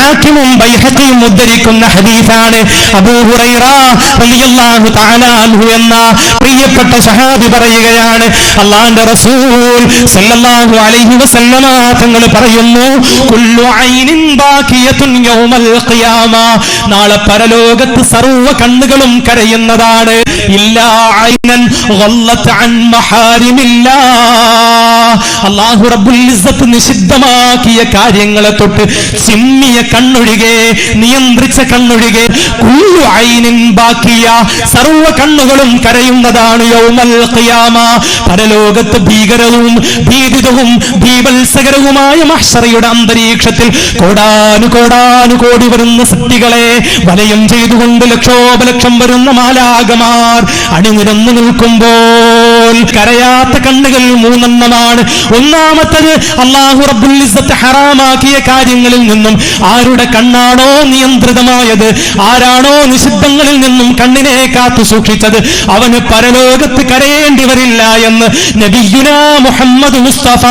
ഹാക്കിമും ബൈഹക്കിയും ഉദ്ധരിക്കുന്ന ഹദീസാണ്. അബൂ ഹുറൈറ റളിയല്ലാഹു തആല അൻഹു എന്ന പ്രിയപ്പെട്ട സഹാബി പറയുകയാണ് അള്ളാന്റെ റസൂൽ സല്ലല്ലാഹു അലൈഹി വസല്ലമ തങ്ങൾ പറയുന്നു കുല്ലു ഐനിൻ ബാഖിയത്തുൻ യൗമൽ ഖിയാമ. നാളെ പരലോകത്ത് സർവ കണ്ണുകളും കരയുന്നതാണ്. ഇല്ലാ ഐനൻ ഗല്ലത്ത് അൻ മഹാരിമില്ലാ. അല്ലാഹു റബ്ബുൽ ഇസ്സത്ത് നിഷിദ്ധമാക്കിയ കാര്യങ്ങളെ തൊട്ട് ചിമ്മിയ കണ്ണൊഴികെ നിയന്ത്രിച്ച കണ്ണൊഴികെ കുല്ലു ഐനിൻ ബാക്കിയ സർവ കണ്ണുകളും കരയുന്നതാണ് യൗമൽ ഖിയാമ. പരലോകത്ത് ഭീകരവും ഭീതിതവും ഭീവത്സകരവുമായ മഹ്ശറയുടെ അന്തരീക്ഷത്തിൽ കോടാനു കോടാനു കോടി വരുന്ന സൃഷ്ടികളെ വലയം ചെയ്തുകൊണ്ട് ലക്ഷോപലക്ഷം വരുന്ന മാലാകമാർ അണിനിരന്നു നിൽക്കുമ്പോൾ കരയാത്ത കണ്ണുകൾ മൂന്നെണ്ണമാണ്. ഒന്നാമത്തത് അള്ളാഹു റബ്ബുൽ ഇസ്സത്ത് ഹറാമാക്കിയ കാര്യങ്ങളിൽ നിന്നും ആരുടെ കണ്ണാണോ നിയന്ത്രിതമായത് ആരാണോ നിഷിദ്ധങ്ങളിൽ നിന്നും കണ്ണിനെ കാത്തു സൂക്ഷിച്ചത് അവന് പരലോകത്ത് കരയേണ്ടി വരില്ല എന്ന് നബിയുന മുഹമ്മദ് മുസ്തഫ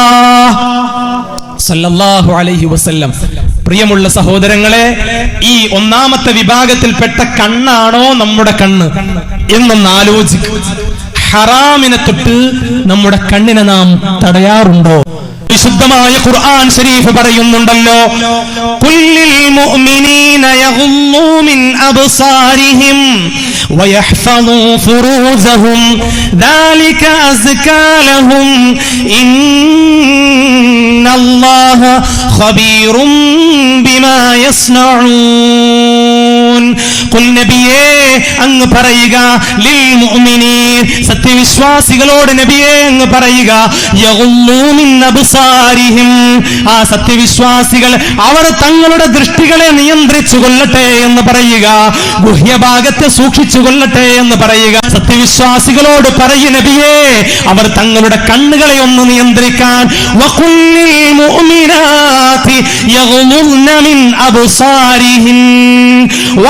സല്ലല്ലാഹു അലൈഹി വസല്ലം. പ്രിയമുള്ള സഹോദരങ്ങളെ ഈ ഒന്നാമത്തെ വിഭാഗത്തിൽപ്പെട്ട കണ്ണാണോ നമ്മുടെ കണ്ണ്? എന്നൊന്ന് ആലോചിക്കും. ഹറാമിനെ തൊട്ട് നമ്മുടെ കണ്ണിനെ നാം തടയാറുണ്ടോ? വിശുദ്ധമായ ഖുർആൻ ശരീഫ് പറയുന്നുണ്ടല്ലോ കുല്ലിൽ മുഅ്മിനീന യഗ്മൂ മിൻ അബ്സാരിഹിം ഫുറൂസഹും ദാലിക ഇന്നല്ലാഹ ബിമാ നബിയേ അങ്ങ് പറയുക ലിൽ സത്യവിശ്വാസികളോട് നബിയേ അങ്ങ് പറയുക മിൻ അബ്സാരിഹിം. ആ സത്യവിശ്വാസികൾ അവർ തങ്ങളുടെ ദൃഷ്ടികളെ നിയന്ത്രിച്ചു കൊള്ളട്ടെ എന്ന് പറയുക ഗുഹ്യഭാഗത്തെ സൂക്ഷിച്ചു കൊള്ളട്ടെ എന്ന് പറയുക. സത്യവിശ്വാസികളോട് പറയ നബിയേ അവർ തങ്ങളുടെ കണ്ണുകളെ ഒന്ന് നിയന്ത്രിക്കാൻ. മുഅ്മിനാതി മിൻ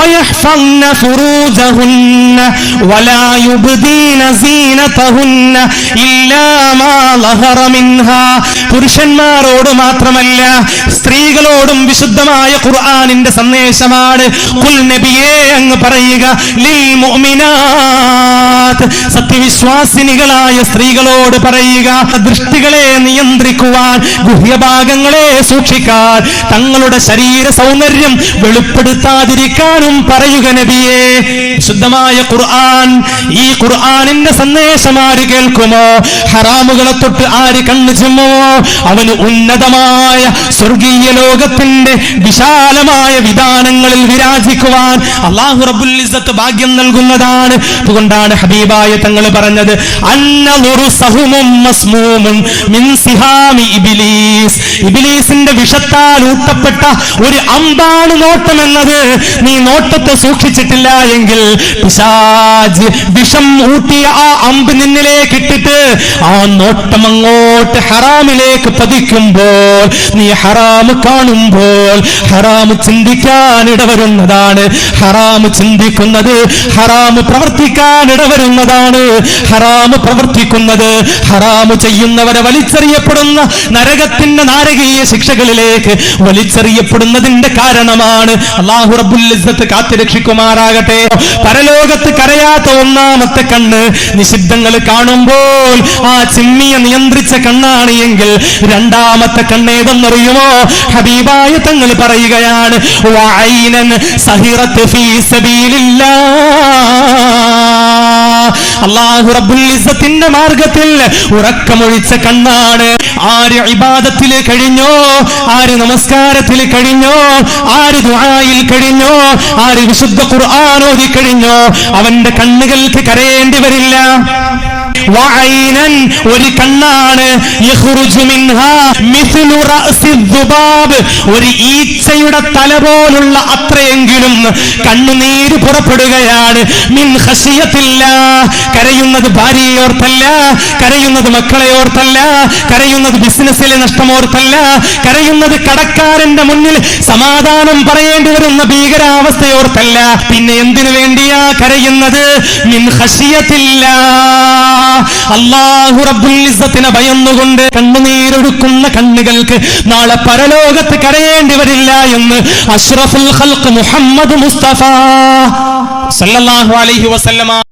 ويحفظن فروجهن ولا يبدين زينتهن إلا ما ظهر منها പുരുഷന്മാരോട് മാത്രമല്ല സ്ത്രീകളോടും വിശുദ്ധമായ ഖുർആനിന്റെ സന്ദേശമാണ് കുൽ നബിയേ അങ്ങ് പറയുക ലിൽ മുഅ്മിനാത്ത് സത്യവിശ്വാസിനികളായ സ്ത്രീകളോട് പറയുക ദൃഷ്ടികളെ നിയന്ത്രിക്കുവാൻ ഗുഹ്യഭാഗങ്ങളെ സൂക്ഷിക്കാൻ തങ്ങളുടെ ശരീര സൗന്ദര്യം വെളിപ്പെടുത്താതിരിക്കാനും പറയുക നബിയെ ശുദ്ധമായ ഖുർആൻ. ഈ ഖുർആനിന്റെ സന്ദേശം ആര് കേൾക്കുമോ? ഹറാമുകളെ തൊട്ട് ആര് കണ്ണു ചെമ്മുമോ? അവന് ഉന്നതമായ സ്വർഗീയ ലോകത്തിന്റെ വിശാലമായ വിധാനങ്ങളിൽ വിരാജിക്കുവാൻ അള്ളാഹു റബ്ബുൽ ഇസ്സത്ത് ഭാഗ്യം നൽകുന്നതാണ്. അതുകൊണ്ടാണ് ഹബീബായ തങ്ങൾ പറഞ്ഞത് ഇബിലീസിന്റെ വിഷത്താൽ ഊട്ടപ്പെട്ട ഒരു അമ്പാണ് നോട്ടം എന്നത്. നീ നോട്ടത്തെ സൂക്ഷിച്ചിട്ടില്ല എങ്കിൽ പിശാജ് വിഷം ഊട്ടിയ ആ അമ്പ് നിന്നിലേക്ക് ഇട്ടിട്ട് ആ നോട്ടം അങ്ങോട്ട് ഹറാമിലേക്ക് പതിക്കുമ്പോൾ നീ ഹറാമ് കാണുമ്പോൾ ഹറാമ് ചിന്തിക്കാൻ ഇടവരുന്നതാണ്. ഹറാമ് ചിന്തിക്കുന്നത് ഹറാമ് പ്രവർത്തിക്കാൻ ഇടവരുന്നതാണ്. ഹറാമ് പ്രവർത്തിക്കുന്നത് ഹറാമ് ചെയ്യുന്നവരെ വലിച്ചെറിയപ്പെടുന്ന നരകത്തിന്റെ നാരകീയ ശിക്ഷകളിലേക്ക് വലിച്ചെറിയപ്പെടുന്നതിന്റെ കാരണമാണ്. അള്ളാഹു റബ്ബുൽ ഇസ്സത്ത് കാത്തുരക്ഷിക്കുമാറാകട്ടെ പരലോകത്ത് കരയാത്ത ഒന്നാമത്തെ കണ്ണ് നിഷിദ്ധങ്ങൾ കാണുമ്പോൾ ആ ചിമ്മിയെ നിയന്ത്രിച്ച കണ്ണാണ് എങ്കിൽ രണ്ടാമത്തെ കണ്ണേതെന്നറിയുമോ? ഹബീബായ തങ്ങൾ പറയുകയാണ് സഹിറത്ത് ഫീ സബീലില്ലാ. അള്ളാഹു റബ്ബുൽ ഇസ്സത്തിന്റെ മാർഗത്തിൽ ഉറക്കമൊഴിച്ച കണ്ണാണ്. ആര് ഇബാദത്തിൽ കഴിഞ്ഞോ ആര് നമസ്കാരത്തിൽ കഴിഞ്ഞോ ആര് ദുആയിൽ കഴിഞ്ഞോ ആര് വിശുദ്ധ ഖുർആൻ ഓതി കഴിഞ്ഞോ അവന്റെ കണ്ണുകൾക്ക് കരയേണ്ടി വരില്ല. ഒരു കണ്ണാണ്. ഒരു ഈച്ചയുടെ തല പോലുള്ള അത്രയെങ്കിലും കണ്ണുനീര് പുറപ്പെടുകയാണ്. മിൻ ഖശിയത്തില്ല. കരയുന്നത് ഭാര്യയെ ഓർത്തല്ല കരയുന്നത് മക്കളെ ഓർത്തല്ല കരയുന്നത് ബിസിനസ്സിലെ നഷ്ടമോർത്തല്ല കരയുന്നത് കടക്കാരന്റെ മുന്നിൽ സമാധാനം പറയേണ്ടി വരുന്ന ഭീകരാവസ്ഥയോർത്തല്ല പിന്നെ എന്തിനു വേണ്ടിയാ കരയുന്നത്? മിൻ ഭയന്നുകൊണ്ട് കണ്ണുനീരൊഴുക്കുന്ന കണ്ണുകൾക്ക് നാളെ പരലോകത്ത് കരയേണ്ടി വരില്ല എന്ന് അഷ്റഫുൽ മുഹമ്മദ് മുസ്തഫ സല്ലല്ലാഹു അലൈഹി വസല്ലമ